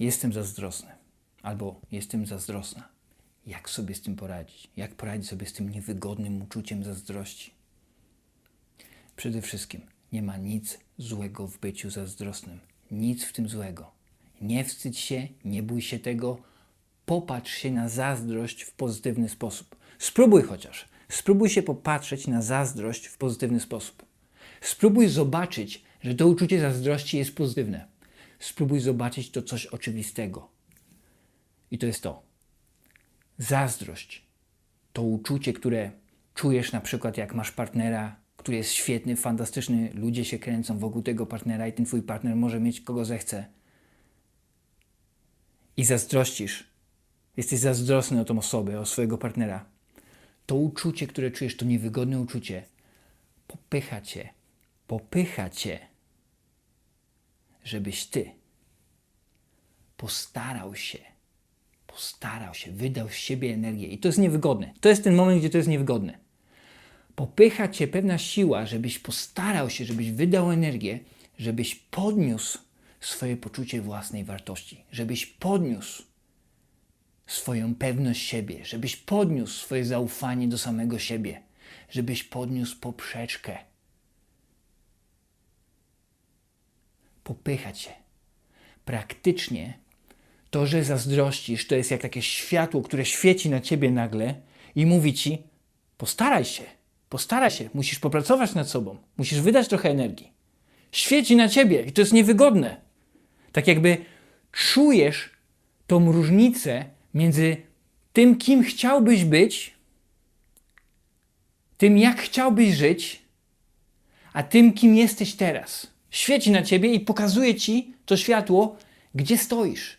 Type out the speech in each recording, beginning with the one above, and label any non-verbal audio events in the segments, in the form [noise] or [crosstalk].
jestem zazdrosny albo jestem zazdrosna. Jak sobie z tym poradzić? Jak poradzić sobie z tym niewygodnym uczuciem zazdrości? Przede wszystkim nie ma nic złego w byciu zazdrosnym. Nic w tym złego. Nie wstydź się, nie bój się tego. Popatrz się na zazdrość w pozytywny sposób. Spróbuj chociaż. Spróbuj się popatrzeć na zazdrość w pozytywny sposób. Spróbuj zobaczyć, że to uczucie zazdrości jest pozytywne. Spróbuj zobaczyć to coś oczywistego. I to jest to. Zazdrość to uczucie, które czujesz na przykład jak masz partnera, który jest świetny, fantastyczny, ludzie się kręcą wokół tego partnera i ten twój partner może mieć kogo zechce. I zazdrościsz. Jesteś zazdrosny o tą osobę, o swojego partnera. To uczucie, które czujesz, to niewygodne uczucie, popycha cię, popycha cię, żebyś ty postarał się, postarał się, wydał z siebie energię. I to jest niewygodne. To jest ten moment, gdzie to jest niewygodne. Popycha cię pewna siła, żebyś postarał się, żebyś wydał energię, żebyś podniósł swoje poczucie własnej wartości, żebyś podniósł swoją pewność siebie, żebyś podniósł swoje zaufanie do samego siebie, żebyś podniósł poprzeczkę. Popycha cię. Praktycznie to, że zazdrościsz, to jest jak takie światło, które świeci na ciebie nagle i mówi ci: postaraj się, postaraj się, musisz popracować nad sobą, musisz wydać trochę energii. Świeci na ciebie i to jest niewygodne. Tak jakby czujesz tą różnicę między tym, kim chciałbyś być, tym, jak chciałbyś żyć, a tym, kim jesteś teraz. Świeci na ciebie i pokazuje ci to światło, gdzie stoisz.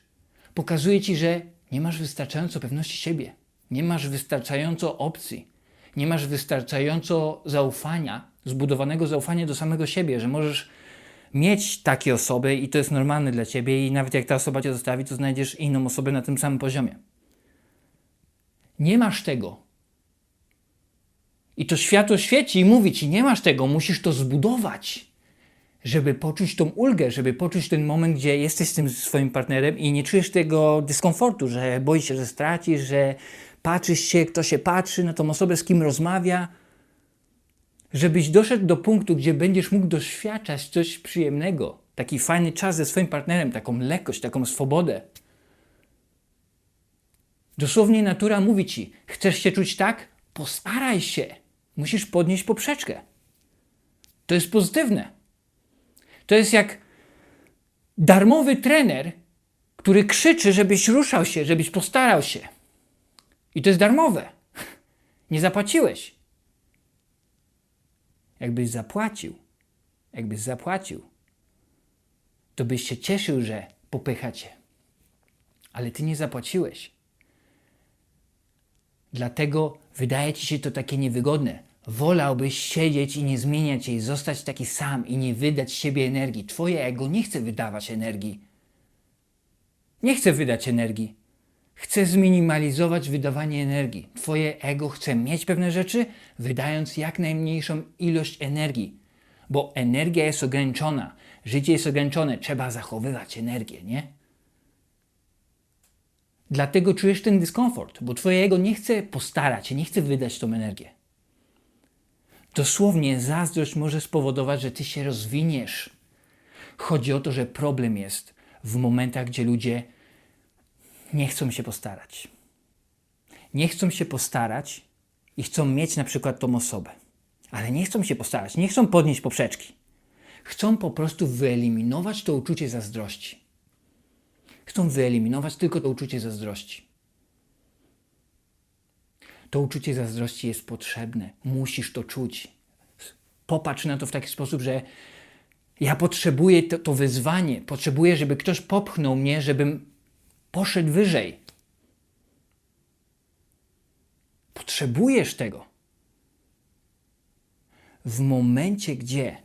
Pokazuje ci, że nie masz wystarczająco pewności siebie, nie masz wystarczająco opcji, nie masz wystarczająco zaufania, zbudowanego zaufania do samego siebie, że możesz mieć takie osoby i to jest normalne dla ciebie, i nawet jak ta osoba cię zostawi, to znajdziesz inną osobę na tym samym poziomie. Nie masz tego. I to światło świeci i mówi ci: Nie masz tego, musisz to zbudować, żeby poczuć tą ulgę, żeby poczuć ten moment, gdzie jesteś z tym swoim partnerem i nie czujesz tego dyskomfortu, że boisz się, że stracisz, że patrzysz się, kto się patrzy na tą osobę, z kim rozmawia. Żebyś doszedł do punktu, gdzie będziesz mógł doświadczać coś przyjemnego, taki fajny czas ze swoim partnerem, taką lekkość, taką swobodę. Dosłownie natura mówi ci: chcesz się czuć tak? Postaraj się. Musisz podnieść poprzeczkę. To jest pozytywne. To jest jak darmowy trener, który krzyczy, żebyś ruszał się, żebyś postarał się. I to jest darmowe. Nie zapłaciłeś. Jakbyś zapłacił, jakbyś zapłacił, to byś się cieszył, że popycha cię. Ale ty nie zapłaciłeś. Dlatego wydaje ci się to takie niewygodne. Wolałbyś siedzieć i nie zmieniać jej, zostać taki sam i nie wydać siebie energii. Twoje ego nie chce wydawać energii. Nie chce wydać energii. Chce zminimalizować wydawanie energii. Twoje ego chce mieć pewne rzeczy, wydając jak najmniejszą ilość energii. Bo energia jest ograniczona, życie jest ograniczone, trzeba zachowywać energię, nie? Dlatego czujesz ten dyskomfort, bo twoje ego nie chce postarać się, nie chce wydać tą energię. Dosłownie zazdrość może spowodować, że ty się rozwiniesz. Chodzi o to, że problem jest w momentach, gdzie ludzie nie chcą się postarać. Nie chcą się postarać i chcą mieć na przykład tą osobę, ale nie chcą się postarać, nie chcą podnieść poprzeczki. Chcą po prostu wyeliminować to uczucie zazdrości. Chcą wyeliminować tylko to uczucie zazdrości. To uczucie zazdrości jest potrzebne. Musisz to czuć. Popatrz na to w taki sposób, że ja potrzebuję to, to wyzwanie, potrzebuję, żeby ktoś popchnął mnie, żebym poszedł wyżej. Potrzebujesz tego. W momencie, gdzie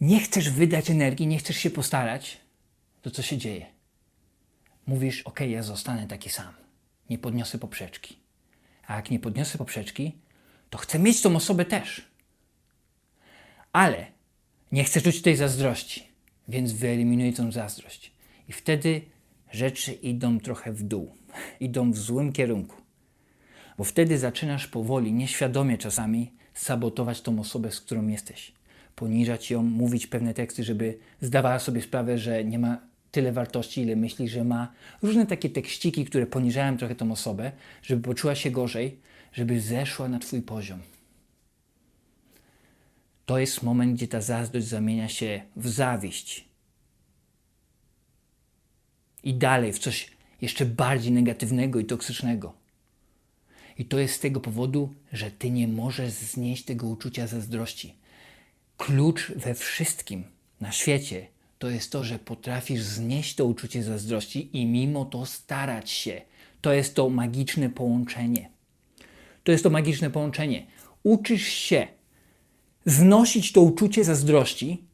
nie chcesz wydać energii, nie chcesz się postarać, to co się dzieje? Mówisz, ok, ja zostanę taki sam. Nie podniosę poprzeczki. A jak nie podniosę poprzeczki, to chcę mieć tą osobę też. Ale nie chcę czuć tej zazdrości. więc wyeliminuj tą zazdrość. I wtedy rzeczy idą trochę w dół, [laughs] idą w złym kierunku. Bo wtedy zaczynasz powoli, nieświadomie czasami, sabotować tą osobę, z którą jesteś. Poniżać ją, mówić pewne teksty, żeby zdawała sobie sprawę, że nie ma tyle wartości, ile myśli, że ma. Różne takie tekściki, które poniżają trochę tą osobę, żeby poczuła się gorzej, żeby zeszła na Twój poziom. To jest moment, gdzie ta zazdrość zamienia się w zawiść. I dalej w coś jeszcze bardziej negatywnego i toksycznego. I to jest z tego powodu, że ty nie możesz znieść tego uczucia zazdrości. Klucz we wszystkim na świecie to jest to, że potrafisz znieść to uczucie zazdrości i mimo to starać się. To jest to magiczne połączenie. To jest to magiczne połączenie. Uczysz się znosić to uczucie zazdrości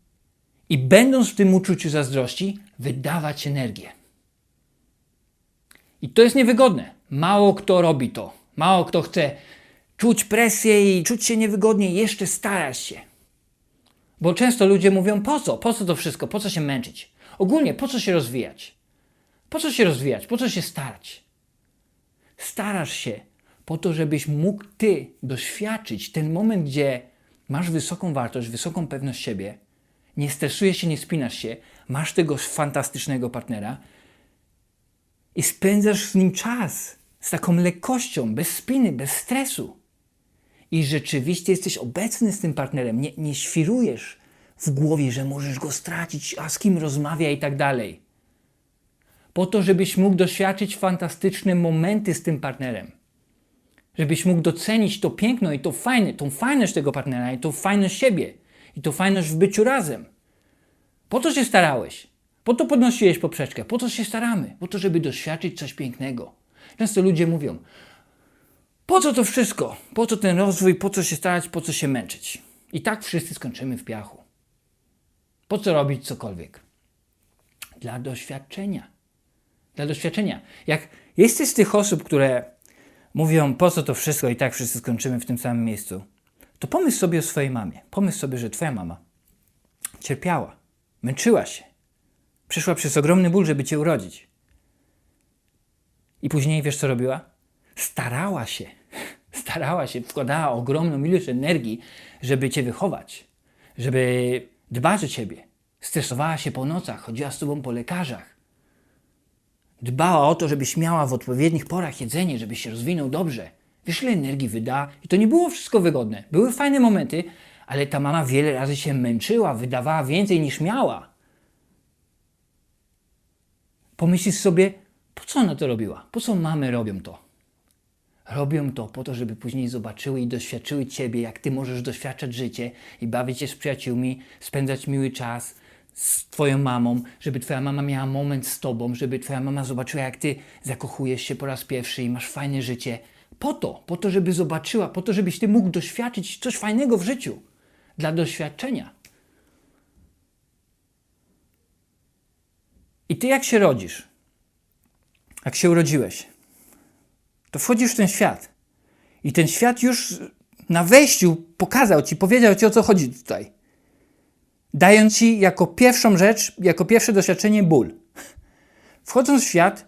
i będąc w tym uczuciu zazdrości, wydawać energię. I to jest niewygodne. Mało kto robi to. Mało kto chce czuć presję i czuć się niewygodnie, jeszcze starać się. Bo często ludzie mówią: po co? Po co to wszystko? Po co się męczyć? Ogólnie, po co się rozwijać? Po co się rozwijać? Po co się starać? Starasz się po to, żebyś mógł ty doświadczyć ten moment, gdzie masz wysoką wartość, wysoką pewność siebie, nie stresujesz się, nie spinasz się, masz tego fantastycznego partnera i spędzasz z nim czas z taką lekkością, bez spiny, bez stresu. I rzeczywiście jesteś obecny z tym partnerem, nie, nie świrujesz w głowie, że możesz go stracić, a z kim rozmawia i tak dalej. Po to, żebyś mógł doświadczyć fantastyczne momenty z tym partnerem. Żebyś mógł docenić to piękno i to fajne, tą fajność tego partnera i tą fajność siebie i tą fajność w byciu razem. Po to się starałeś. Po to podnosiłeś poprzeczkę. Po to się staramy. Po to, żeby doświadczyć coś pięknego. Często ludzie mówią, po co to wszystko? Po co ten rozwój? Po co się starać? Po co się męczyć? I tak wszyscy skończymy w piachu. Po co robić cokolwiek? Dla doświadczenia. Dla doświadczenia. Jak jesteś z tych osób, które mówią, po co to wszystko i tak wszyscy skończymy w tym samym miejscu, to pomyśl sobie o swojej mamie. Pomyśl sobie, że twoja mama cierpiała, męczyła się, przeszła przez ogromny ból, żeby cię urodzić. I później wiesz, co robiła? Starała się, starała się, wkładała ogromną ilość energii, żeby cię wychować, żeby dbać o ciebie. Stresowała się po nocach, chodziła z tobą po lekarzach. Dbała o to, żebyś miała w odpowiednich porach jedzenie, żebyś się rozwinął dobrze. Wiesz, ile energii wyda? I to nie było wszystko wygodne. Były fajne momenty, ale ta mama wiele razy się męczyła, wydawała więcej niż miała. Pomyślisz sobie, po co ona to robiła? Po co mamy robią to? Robią to po to, żeby później zobaczyły i doświadczyły Ciebie, jak Ty możesz doświadczać życie i bawić się z przyjaciółmi, spędzać miły czas z Twoją mamą, żeby Twoja mama miała moment z Tobą, żeby Twoja mama zobaczyła, jak Ty zakochujesz się po raz pierwszy i masz fajne życie. Po to, po to, żeby zobaczyła, po to, żebyś Ty mógł doświadczyć coś fajnego w życiu. Dla doświadczenia. I Ty jak się rodzisz? Jak się urodziłeś? To wchodzisz w ten świat. I ten świat już na wejściu pokazał ci, powiedział ci o co chodzi tutaj. Dając ci jako pierwszą rzecz, jako pierwsze doświadczenie ból. Wchodząc w świat,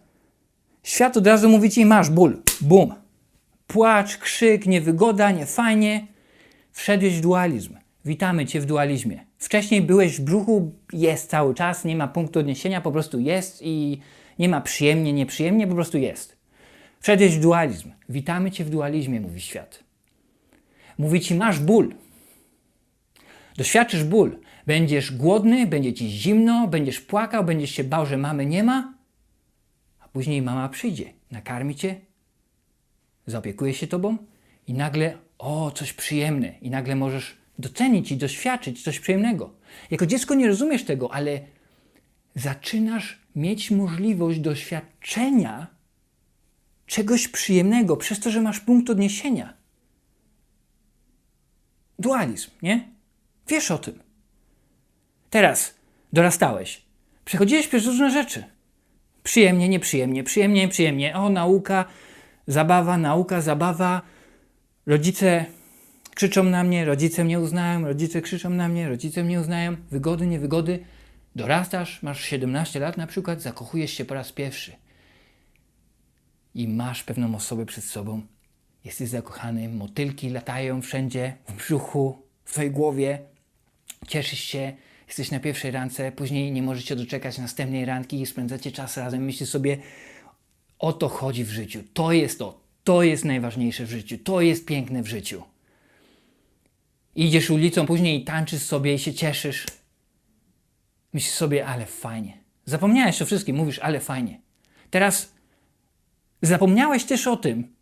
świat od razu mówi ci: masz ból. Bum. Płacz, krzyk, niewygoda, niefajnie. Wszedłeś w dualizm. Witamy cię w dualizmie. Wcześniej byłeś w brzuchu, jest cały czas, nie ma punktu odniesienia, po prostu jest i nie ma przyjemnie, nieprzyjemnie, po prostu jest. Wszedłeś w dualizm. Witamy Cię w dualizmie, mówi świat. Mówi Ci, masz ból. Doświadczysz ból. Będziesz głodny, będzie Ci zimno, będziesz płakał, będziesz się bał, że mamy nie ma, a później mama przyjdzie, nakarmi Cię, zaopiekuje się Tobą i nagle, o, coś przyjemne i nagle możesz docenić i doświadczyć coś przyjemnego. Jako dziecko nie rozumiesz tego, ale zaczynasz mieć możliwość doświadczenia czegoś przyjemnego przez to, że masz punkt odniesienia. Dualizm, nie? Wiesz o tym. Teraz dorastałeś. Przechodziłeś przez różne rzeczy. Przyjemnie, nieprzyjemnie, przyjemnie, nieprzyjemnie. O, nauka, zabawa, nauka, zabawa. Rodzice krzyczą na mnie, rodzice mnie uznają, rodzice krzyczą na mnie, rodzice mnie uznają. Wygody, niewygody. Dorastasz, masz 17 lat na przykład, zakochujesz się po raz pierwszy i masz pewną osobę przed sobą. Jesteś zakochany, motylki latają wszędzie, w brzuchu, w twojej głowie. Cieszysz się, jesteś na pierwszej randce, później nie możesz się doczekać następnej randki i spędzacie czas razem. Myślisz sobie, o to chodzi w życiu. To jest to. To jest najważniejsze w życiu. To jest piękne w życiu. Idziesz ulicą później tańczysz sobie i się cieszysz. Myślisz sobie, ale fajnie. Zapomniałeś o wszystkim, mówisz, ale fajnie. Teraz zapomniałeś też o tym,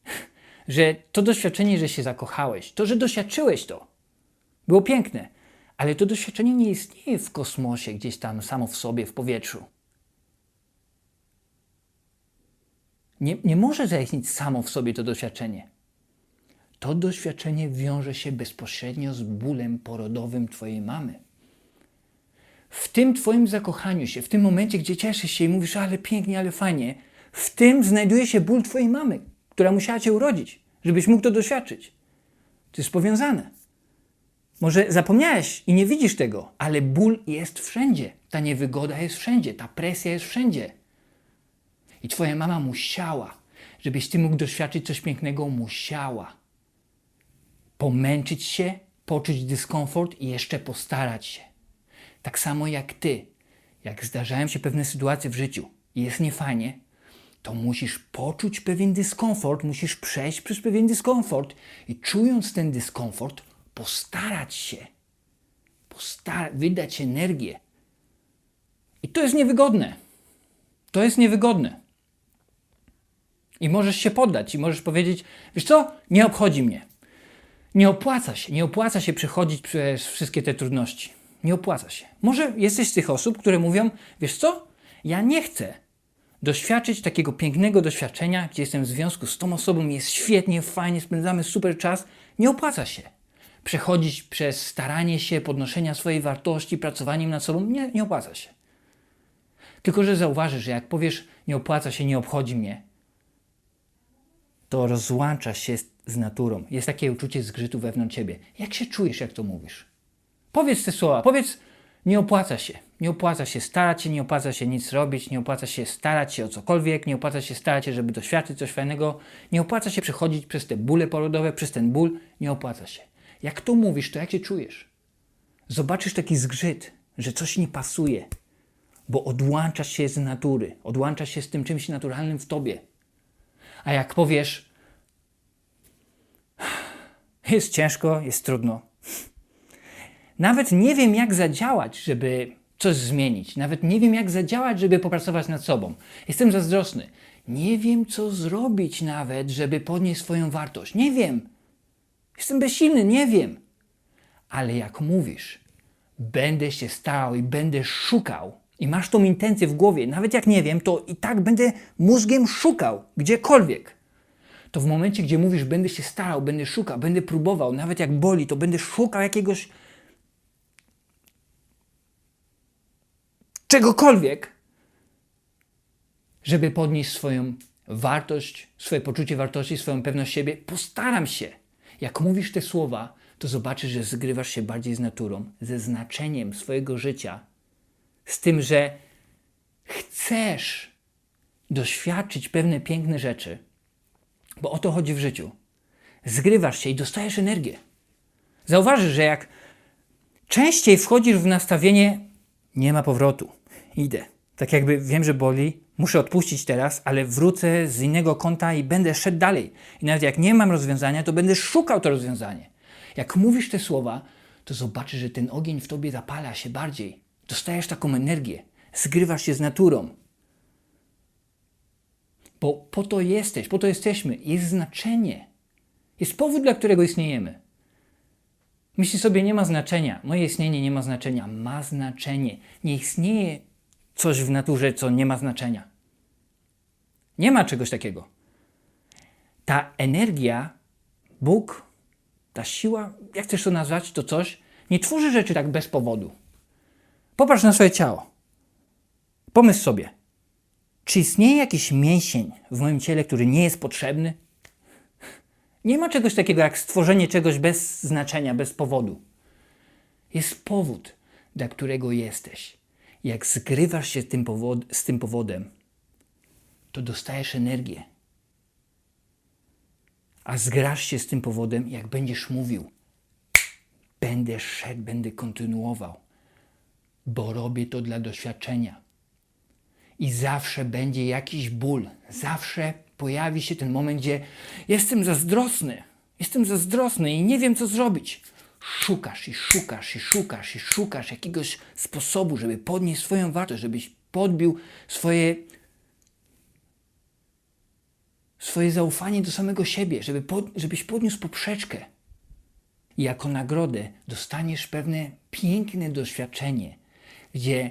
że to doświadczenie, że się zakochałeś, to, że doświadczyłeś to, było piękne, ale to doświadczenie nie istnieje w kosmosie, gdzieś tam samo w sobie, w powietrzu. Nie, nie może zaistnieć samo w sobie to doświadczenie. To doświadczenie wiąże się bezpośrednio z bólem porodowym Twojej mamy. W tym Twoim zakochaniu się, w tym momencie, gdzie cieszysz się i mówisz, ale pięknie, ale fajnie, w tym znajduje się ból Twojej mamy, która musiała Cię urodzić, żebyś mógł to doświadczyć. To jest powiązane. Może zapomniałeś i nie widzisz tego, ale ból jest wszędzie. Ta niewygoda jest wszędzie, ta presja jest wszędzie. I Twoja mama musiała, żebyś Ty mógł doświadczyć coś pięknego, musiała pomęczyć się, poczuć dyskomfort i jeszcze postarać się. Tak samo jak Ty. Jak zdarzają się pewne sytuacje w życiu i jest niefajnie, to musisz poczuć pewien dyskomfort, musisz przejść przez pewien dyskomfort i czując ten dyskomfort, postarać się, postar- wydać energię. I to jest niewygodne. To jest niewygodne. I możesz się poddać i możesz powiedzieć, wiesz co, nie obchodzi mnie. Nie opłaca się, nie opłaca się przechodzić przez wszystkie te trudności. Nie opłaca się. Może jesteś z tych osób, które mówią, wiesz co, ja nie chcę doświadczyć takiego pięknego doświadczenia, gdzie jestem w związku z tą osobą, jest świetnie, fajnie, spędzamy super czas. Nie opłaca się. Przechodzić przez staranie się, podnoszenia swojej wartości, pracowaniem nad sobą, nie, nie opłaca się. Tylko, że zauważysz, że jak powiesz, nie opłaca się, nie obchodzi mnie, to rozłączasz się z naturą. Jest takie uczucie zgrzytu wewnątrz ciebie. Jak się czujesz, jak to mówisz? Powiedz te słowa, powiedz, nie opłaca się. Nie opłaca się starać się, nie opłaca się nic robić, nie opłaca się starać się o cokolwiek, nie opłaca się starać się, żeby doświadczyć coś fajnego, nie opłaca się przechodzić przez te bóle porodowe, przez ten ból, nie opłaca się. Jak to mówisz, to jak się czujesz? Zobaczysz taki zgrzyt, że coś nie pasuje, bo odłączasz się z natury, odłączasz się z tym czymś naturalnym w tobie. A jak powiesz, jest ciężko, jest trudno. Nawet nie wiem, jak zadziałać, żeby coś zmienić. Nawet nie wiem, jak zadziałać, żeby popracować nad sobą. Jestem zazdrosny. Nie wiem, co zrobić nawet, żeby podnieść swoją wartość. Nie wiem. Jestem bezsilny, nie wiem. Ale jak mówisz, będę się starał i będę szukał, i masz tą intencję w głowie, nawet jak nie wiem, to i tak będę mózgiem szukał gdziekolwiek. To w momencie, gdzie mówisz, będę się starał, będę szukał, będę próbował, nawet jak boli, to będę szukał jakiegoś czegokolwiek, żeby podnieść swoją wartość, swoje poczucie wartości, swoją pewność siebie. Postaram się. Jak mówisz te słowa, to zobaczysz, że zgrywasz się bardziej z naturą, ze znaczeniem swojego życia, z tym, że chcesz doświadczyć pewne piękne rzeczy, bo o to chodzi w życiu. Zgrywasz się i dostajesz energię. Zauważysz, że jak częściej wchodzisz w nastawienie, nie ma powrotu, idę. Tak jakby wiem, że boli, muszę odpuścić teraz, ale wrócę z innego kąta i będę szedł dalej. I nawet jak nie mam rozwiązania, to będę szukał to rozwiązanie. Jak mówisz te słowa, to zobaczysz, że ten ogień w tobie zapala się bardziej. Dostajesz taką energię, zgrywasz się z naturą. Bo po to jesteś, po to jesteśmy. Jest znaczenie. Jest powód, dla którego istniejemy. Myśli sobie, nie ma znaczenia. Moje istnienie nie ma znaczenia. Ma znaczenie. Nie istnieje coś w naturze, co nie ma znaczenia. Nie ma czegoś takiego. Ta energia, Bóg, ta siła, jak chcesz to nazwać, to coś, nie tworzy rzeczy tak bez powodu. Popatrz na swoje ciało. Pomyśl sobie, czy istnieje jakiś mięsień w moim ciele, który nie jest potrzebny? Nie ma czegoś takiego jak stworzenie czegoś bez znaczenia, bez powodu. Jest powód, dla którego jesteś. Jak zgrywasz się tym powod, z tym powodem, to dostajesz energię. A zgrasz się z tym powodem, jak będziesz mówił. Będę szedł, będę kontynuował, bo robię to dla doświadczenia. I zawsze będzie jakiś ból. Zawsze pojawi się ten moment, gdzie jestem zazdrosny. Jestem zazdrosny i nie wiem, co zrobić. Szukasz i szukasz i szukasz i szukasz jakiegoś sposobu, żeby podnieść swoją wartość, żebyś podbił swoje, swoje zaufanie do samego siebie, żeby pod, żebyś podniósł poprzeczkę. I jako nagrodę dostaniesz pewne piękne doświadczenie, gdzie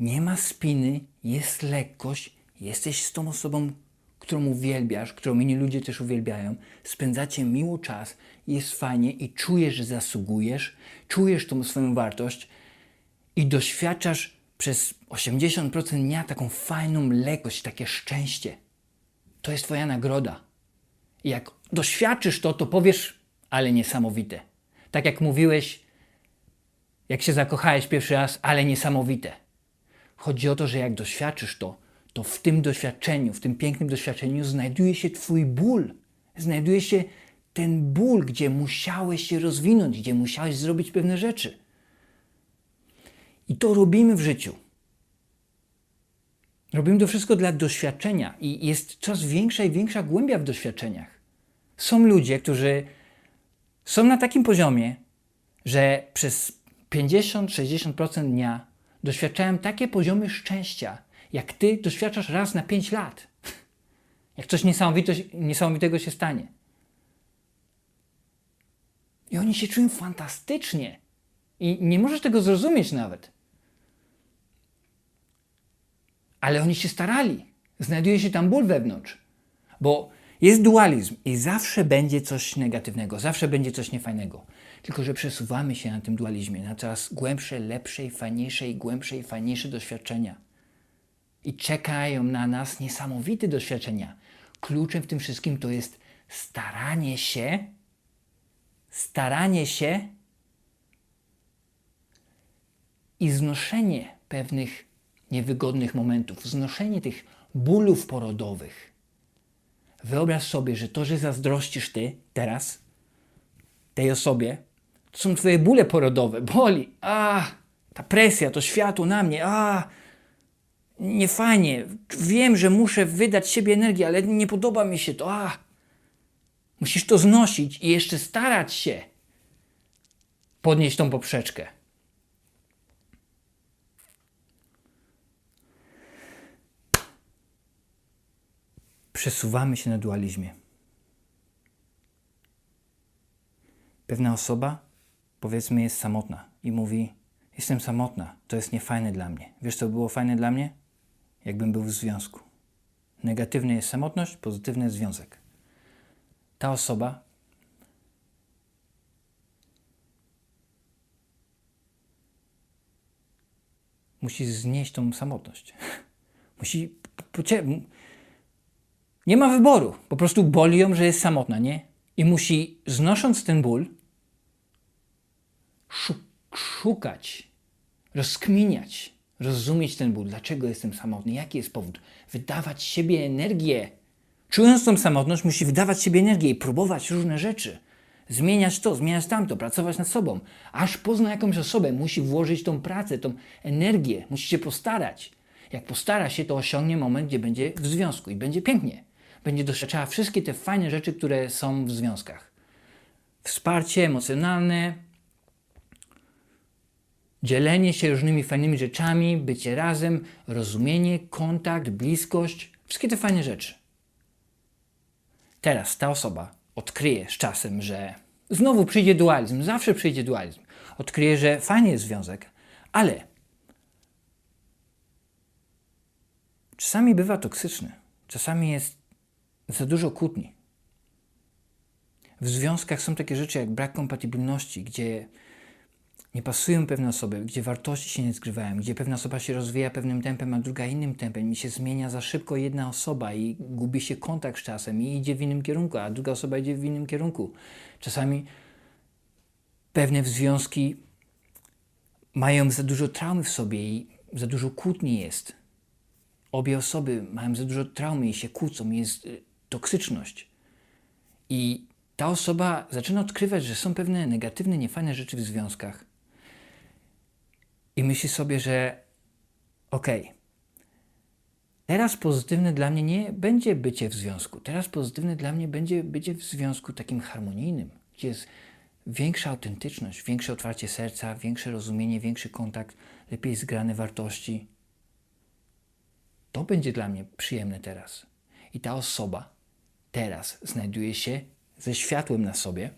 nie ma spiny, jest lekkość, jesteś z tą osobą, którą uwielbiasz, którą inni ludzie też uwielbiają, spędzacie miło czas, jest fajnie i czujesz, że zasługujesz, czujesz tą swoją wartość i doświadczasz przez 80% dnia taką fajną lekkość, takie szczęście. To jest Twoja nagroda. I jak doświadczysz to, to powiesz, ale niesamowite. Tak jak mówiłeś, jak się zakochałeś pierwszy raz, ale niesamowite. Chodzi o to, że jak doświadczysz to, to w tym doświadczeniu, w tym pięknym doświadczeniu znajduje się Twój ból. Znajduje się ten ból, gdzie musiałeś się rozwinąć, gdzie musiałeś zrobić pewne rzeczy. I to robimy w życiu. Robimy to wszystko dla doświadczenia i jest coraz większa i większa głębia w doświadczeniach. Są ludzie, którzy są na takim poziomie, że przez 50-60% dnia doświadczają takie poziomy szczęścia, jak ty doświadczasz raz na 5 lat. Jak coś niesamowitego się stanie. I oni się czują fantastycznie. I nie możesz tego zrozumieć nawet. Ale oni się starali. Znajduje się tam ból wewnątrz. Bo jest dualizm i zawsze będzie coś negatywnego, zawsze będzie coś niefajnego. Tylko, że przesuwamy się na tym dualizmie na coraz głębsze, lepsze, i fajniejsze i głębsze i fajniejsze doświadczenia. I czekają na nas niesamowite doświadczenia. Kluczem w tym wszystkim to jest staranie się, staranie się i znoszenie pewnych niewygodnych momentów, znoszenie tych bólów porodowych. Wyobraź sobie, że to, że zazdrościsz ty teraz tej osobie, to są twoje bóle porodowe. Boli. A, ta presja, to światło na mnie. A, nie fajnie. Wiem, że muszę wydać siebie energię, ale nie podoba mi się to. A, musisz to znosić i jeszcze starać się podnieść tą poprzeczkę. Przesuwamy się na dualizmie. Pewna osoba, powiedzmy, jest samotna i mówi: Jestem samotna, to jest niefajne dla mnie. Wiesz, co by było fajne dla mnie? Jakbym był w związku. Negatywny jest samotność, pozytywny jest związek. Ta osoba musi znieść tą samotność. [laughs] Musi. Nie ma wyboru. Po prostu boli ją, że jest samotna, nie? I musi, znosząc ten ból, szu- szukać, rozkminiać, rozumieć ten ból. Dlaczego jestem samotny? Jaki jest powód? Wydawać siebie energię. Czując tą samotność, musi wydawać siebie energię i próbować różne rzeczy. Zmieniać to, zmieniać tamto, pracować nad sobą. Aż pozna jakąś osobę, musi włożyć tą pracę, tą energię, musi się postarać. Jak postara się, to osiągnie moment, gdzie będzie w związku i będzie pięknie. Będzie doświadczała wszystkie te fajne rzeczy, które są w związkach. Wsparcie emocjonalne, dzielenie się różnymi fajnymi rzeczami, bycie razem, rozumienie, kontakt, bliskość, wszystkie te fajne rzeczy. Teraz ta osoba odkryje z czasem, że znowu przyjdzie dualizm, zawsze przyjdzie dualizm. Odkryje, że fajny jest związek, ale czasami bywa toksyczny, czasami jest za dużo kłótni. W związkach są takie rzeczy jak brak kompatybilności, gdzie nie pasują pewne osoby, gdzie wartości się nie zgrywają, gdzie pewna osoba się rozwija pewnym tempem, a druga innym tempem i się zmienia za szybko jedna osoba i gubi się kontakt z czasem i idzie w innym kierunku, a druga osoba idzie w innym kierunku. Czasami pewne związki mają za dużo traumy w sobie i za dużo kłótni jest. Obie osoby mają za dużo traumy i się kłócą, jest y, toksyczność. I ta osoba zaczyna odkrywać, że są pewne negatywne, niefajne rzeczy w związkach. I myśli sobie, że okej, teraz pozytywne dla mnie nie będzie bycie w związku. Teraz pozytywne dla mnie będzie bycie w związku takim harmonijnym, gdzie jest większa autentyczność, większe otwarcie serca, większe rozumienie, większy kontakt, lepiej zgrane wartości. To będzie dla mnie przyjemne teraz. I ta osoba teraz znajduje się ze światłem na sobie,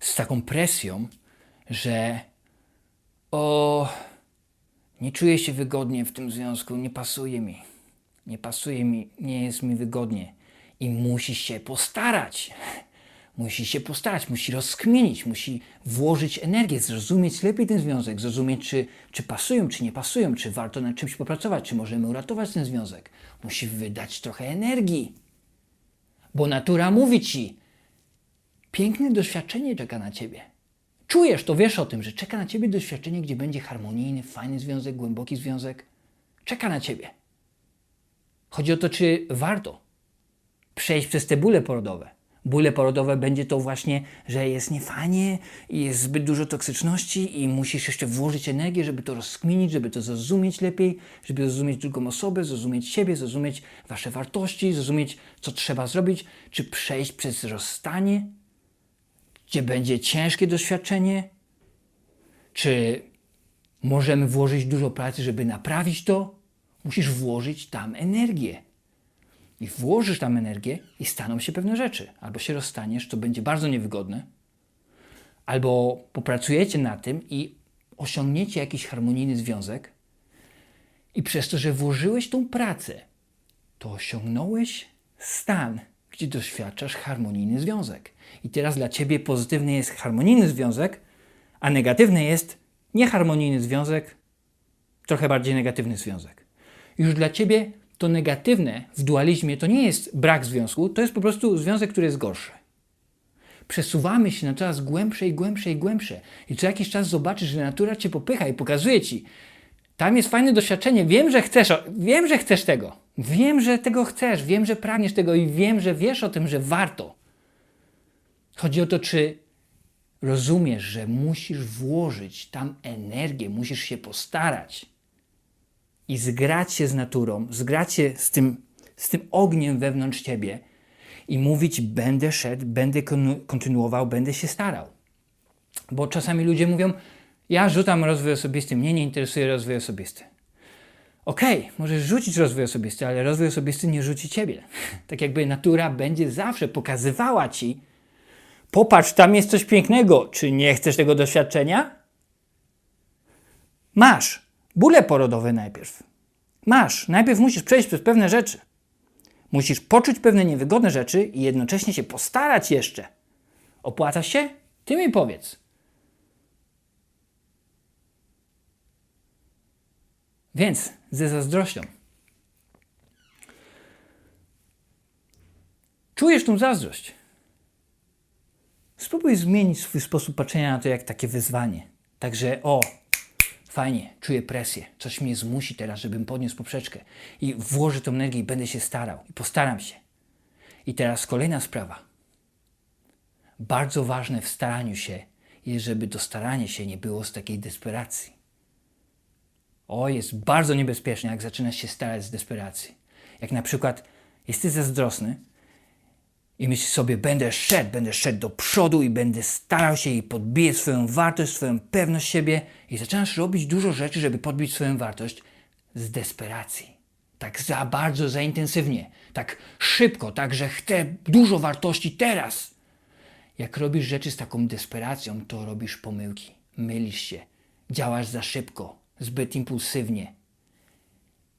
z taką presją, że o, nie czuję się wygodnie w tym związku, nie pasuje mi. Nie pasuje mi, nie jest mi wygodnie. I musi się postarać. Musi się postarać, musi rozkminić, musi włożyć energię, zrozumieć lepiej ten związek, zrozumieć, czy, czy pasują, czy nie pasują, czy warto nad czymś popracować, czy możemy uratować ten związek. Musi wydać trochę energii. Bo natura mówi ci, piękne doświadczenie czeka na ciebie. Czujesz to, wiesz o tym, że czeka na ciebie doświadczenie, gdzie będzie harmonijny, fajny związek, głęboki związek. Czeka na ciebie. Chodzi o to, czy warto przejść przez te bóle porodowe. Bóle porodowe będzie to właśnie, że jest niefajnie i jest zbyt dużo toksyczności i musisz jeszcze włożyć energię, żeby to rozkminić, żeby to zrozumieć lepiej, żeby zrozumieć drugą osobę, zrozumieć siebie, zrozumieć wasze wartości, zrozumieć, co trzeba zrobić, czy przejść przez rozstanie, gdzie będzie ciężkie doświadczenie, czy możemy włożyć dużo pracy, żeby naprawić to. Musisz włożyć tam energię. I włożysz tam energię i staną się pewne rzeczy. Albo się rozstaniesz, to będzie bardzo niewygodne, albo popracujecie na tym i osiągniecie jakiś harmonijny związek. I przez to, że włożyłeś tą pracę, to osiągnąłeś stan, gdzie doświadczasz harmonijny związek. I teraz dla ciebie pozytywny jest harmonijny związek, a negatywny jest nieharmonijny związek, trochę bardziej negatywny związek. Już dla ciebie to negatywne w dualizmie to nie jest brak związku, to jest po prostu związek, który jest gorszy. Przesuwamy się na coraz głębsze i głębsze i głębsze. I co jakiś czas zobaczysz, że natura cię popycha i pokazuje ci, tam jest fajne doświadczenie, wiem, że chcesz, wiem, że chcesz tego. Wiem, że tego chcesz, wiem, że pragniesz tego i wiem, że wiesz o tym, że warto. Chodzi o to, czy rozumiesz, że musisz włożyć tam energię, musisz się postarać i zgrać się z naturą, zgrać się z tym, z tym ogniem wewnątrz ciebie i mówić: Będę szedł, będę kontynuował, będę się starał. Bo czasami ludzie mówią: Ja rzucam rozwój osobisty, mnie nie interesuje rozwój osobisty. Okej, okay, możesz rzucić rozwój osobisty, ale rozwój osobisty nie rzuci ciebie. [laughs] Tak jakby natura będzie zawsze pokazywała ci, popatrz, tam jest coś pięknego. Czy nie chcesz tego doświadczenia? Masz. Bóle porodowe najpierw. Masz. Najpierw musisz przejść przez pewne rzeczy. Musisz poczuć pewne niewygodne rzeczy i jednocześnie się postarać jeszcze. Opłaca się? Ty mi powiedz. Więc ze zazdrością. Czujesz tą zazdrość. Spróbuj zmienić swój sposób patrzenia na to jak takie wyzwanie. Także o, fajnie, czuję presję, coś mnie zmusi teraz, żebym podniósł poprzeczkę i włożę tą energię i będę się starał i postaram się. I teraz kolejna sprawa. Bardzo ważne w staraniu się jest, żeby to staranie się nie było z takiej desperacji. O, jest bardzo niebezpieczne, jak zaczynasz się starać z desperacji. Jak na przykład jesteś zazdrosny i myślisz sobie, będę szedł, będę szedł do przodu i będę starał się i podbiję swoją wartość, swoją pewność siebie i zaczynasz robić dużo rzeczy, żeby podbić swoją wartość z desperacji. Tak za bardzo, za intensywnie, tak szybko, tak, że chcę dużo wartości teraz. Jak robisz rzeczy z taką desperacją, to robisz pomyłki, mylisz się, działasz za szybko, zbyt impulsywnie.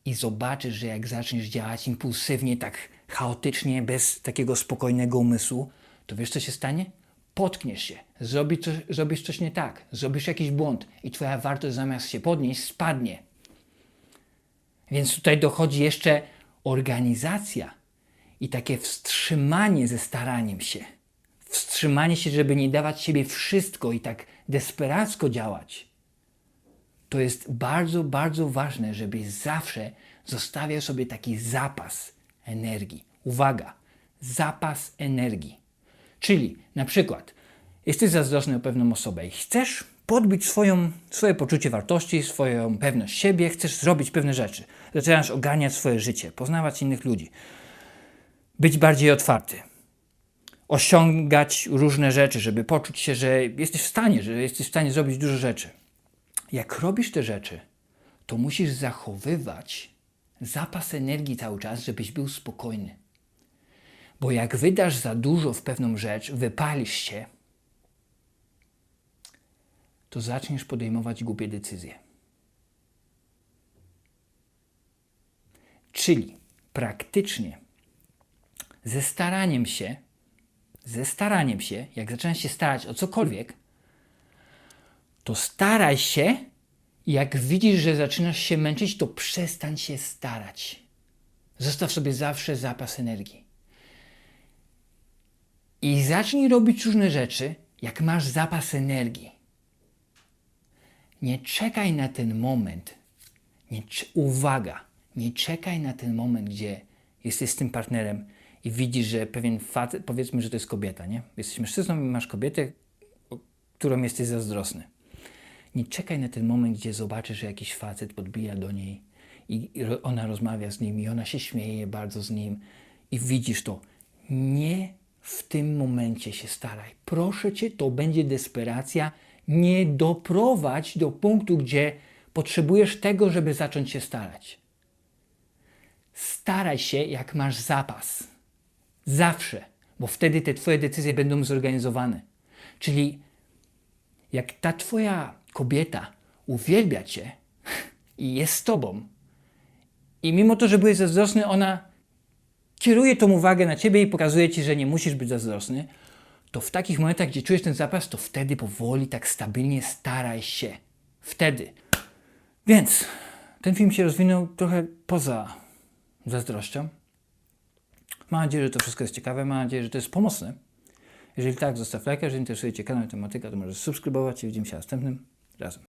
I zobaczysz, że jak zaczniesz działać impulsywnie, tak chaotycznie, bez takiego spokojnego umysłu, to wiesz, co się stanie? Potkniesz się, zrobisz coś, zrobisz coś nie tak, zrobisz jakiś błąd i Twoja wartość zamiast się podnieść, spadnie. Więc tutaj dochodzi jeszcze organizacja i takie wstrzymanie ze staraniem się. Wstrzymanie się, żeby nie dawać siebie wszystko i tak desperacko działać. To jest bardzo, bardzo ważne, żebyś zawsze zostawiał sobie taki zapas energii. Uwaga, zapas energii. Czyli na przykład jesteś zazdrosny o pewną osobę i chcesz podbić swoją, swoje poczucie wartości, swoją pewność siebie, chcesz zrobić pewne rzeczy. Zaczynasz ogarniać swoje życie, poznawać innych ludzi, być bardziej otwarty, osiągać różne rzeczy, żeby poczuć się, że jesteś w stanie, że jesteś w stanie zrobić dużo rzeczy. Jak robisz te rzeczy, to musisz zachowywać zapas energii cały czas, żebyś był spokojny. Bo jak wydasz za dużo w pewną rzecz, wypalisz się, to zaczniesz podejmować głupie decyzje. Czyli praktycznie ze staraniem się, ze staraniem się, jak zaczynasz się starać o cokolwiek, to staraj się, jak widzisz, że zaczynasz się męczyć, to przestań się starać. Zostaw sobie zawsze zapas energii. I zacznij robić różne rzeczy, jak masz zapas energii. Nie czekaj na ten moment. Nie, uwaga, nie czekaj na ten moment, gdzie jesteś z tym partnerem i widzisz, że pewien facet, powiedzmy, że to jest kobieta, nie? Jesteś mężczyzną i masz kobietę, którą jesteś zazdrosny. Nie czekaj na ten moment, gdzie zobaczysz, że jakiś facet podbija do niej i ona rozmawia z nim i ona się śmieje bardzo z nim i widzisz to. Nie w tym momencie się staraj. Proszę cię, to będzie desperacja. Nie doprowadź do punktu, gdzie potrzebujesz tego, żeby zacząć się starać. Staraj się, jak masz zapas. Zawsze, bo wtedy te twoje decyzje będą zorganizowane. Czyli jak ta twoja kobieta uwielbia cię i jest z tobą, i mimo to, że byłeś zazdrosny, ona kieruje tą uwagę na ciebie i pokazuje ci, że nie musisz być zazdrosny, to w takich momentach, gdzie czujesz ten zapas, to wtedy powoli, tak stabilnie staraj się. Wtedy. Więc ten film się rozwinął trochę poza zazdrością. Mam nadzieję, że to wszystko jest ciekawe, mam nadzieję, że to jest pomocne. Jeżeli tak, zostaw lajka, jeżeli interesuje Cię kanał tematyka, to możesz subskrybować i widzimy się następnym razem.